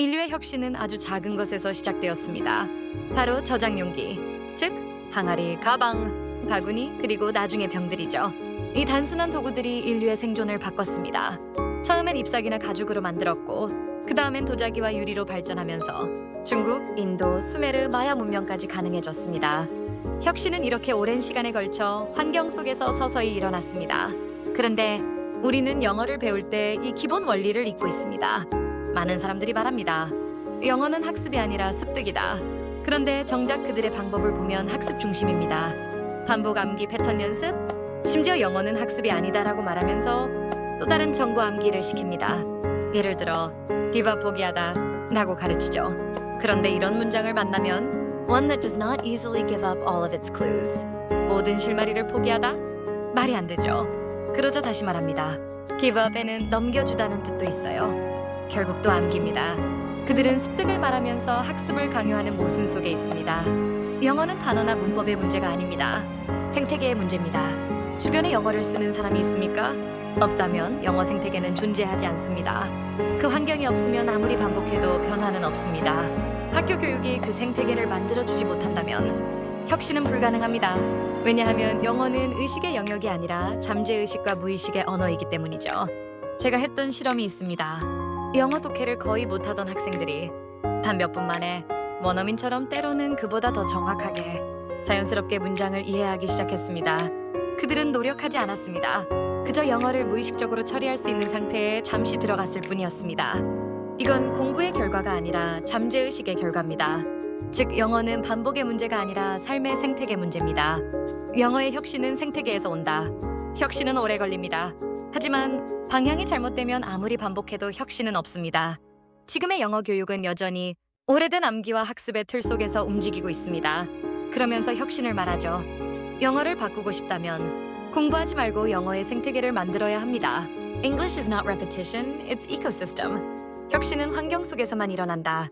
인류의 혁신은 아주 작은 것에서 시작되었습니다. 바로 저장 용기, 즉 항아리, 가방, 바구니 그리고 나중에 병들이죠. 이 단순한 도구들이 인류의 생존을 바꿨습니다. 처음엔 잎사귀나 가죽으로 만들었고 그 다음엔 도자기와 유리로 발전하면서 중국, 인도, 수메르, 마야 문명까지 가능해졌습니다. 혁신은 이렇게 오랜 시간에 걸쳐 환경 속에서 서서히 일어났습니다. 그런데 우리는 영어를 배울 때 이 기본 원리를 잊고 있습니다. 많은 사람들이 말합니다. 영어는 학습이 아니라 습득이다. 그런데 정작 그들의 방법을 보면 학습 중심입니다. 반복 암기 패턴 연습, 심지어 영어는 학습이 아니다라고 말하면서 또 다른 정보 암기를 시킵니다. 예를 들어 give up 포기하다 라고 가르치죠. 그런데 이런 문장을 만나면 one that does not easily give up all of its clues 모든 실마리를 포기하다 말이 안 되죠. 그러자 다시 말합니다. give up에는 넘겨주다는 뜻도 있어요. 결국 또 암기입니다. 그들은 습득을 말하면서 학습을 강요하는 모순 속에 있습니다. 영어는 단어나 문법의 문제가 아닙니다. 생태계의 문제입니다. 주변에 영어를 쓰는 사람이 있습니까? 없다면 영어 생태계는 존재하지 않습니다. 그 환경이 없으면 아무리 반복해도 변화는 없습니다. 학교 교육이 그 생태계를 만들어주지 못한다면 혁신은 불가능합니다. 왜냐하면 영어는 의식의 영역이 아니라 잠재의식과 무의식의 언어이기 때문이죠. 제가 했던 실험이 있습니다. 영어 독해를 거의 못하던 학생들이 단 몇 분 만에 원어민처럼 때로는 그보다 더 정확하게 자연스럽게 문장을 이해하기 시작했습니다. 그들은 노력하지 않았습니다. 그저 영어를 무의식적으로 처리할 수 있는 상태에 잠시 들어갔을 뿐이었습니다. 이건 공부의 결과가 아니라 잠재의식의 결과입니다. 즉, 영어는 반복의 문제가 아니라 삶의 생태계 문제입니다. 영어의 혁신은 생태계에서 온다. 혁신은 오래 걸립니다. 하지만 방향이 잘못되면 아무리 반복해도 혁신은 없습니다. 지금의 영어 교육은 여전히 오래된 암기와 학습의 틀 속에서 움직이고 있습니다. 그러면서 혁신을 말하죠. 영어를 바꾸고 싶다면 공부하지 말고 영어의 생태계를 만들어야 합니다. English is not repetition, it's ecosystem. 혁신은 환경 속에서만 일어난다.